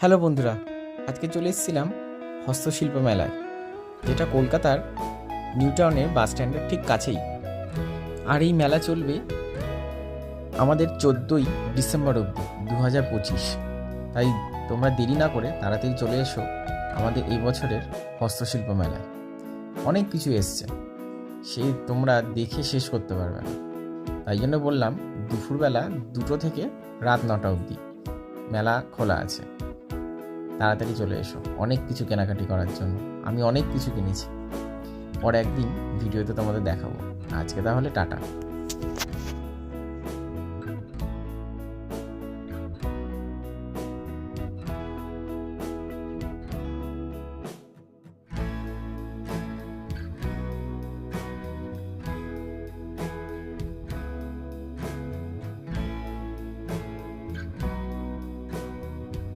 Hello বন্ধুরা, আজকে চলে এসেছিলাম হস্তশিল্প মেলায়, যেটা কলকাতার নিউ টাউনের বাস স্ট্যান্ডের ঠিক কাছেই। আর এই মেলা চলবে আমাদের চোদ্দোই ডিসেম্বর অবধি দু হাজার পঁচিশ। তাই তোমরা দেরি না করে তাড়াতাড়ি চলে এসো আমাদের এই বছরের হস্তশিল্প মেলায়। অনেক কিছু এসছে, সে তোমরা দেখে শেষ করতে পারবে না। তাই জন্য বললাম, দুপুরবেলা দুটো থেকে রাত নটা অবধি মেলা খোলা আছে। তাড়াতাড়ি চলে এসো। অনেক কিছু কেনাকাটি করার জন্য। আমি অনেক কিছু কিনেছি। পরে একদিন ভিডিওতে তোমাদের দেখাবো। আজকে তাহলে টাটা।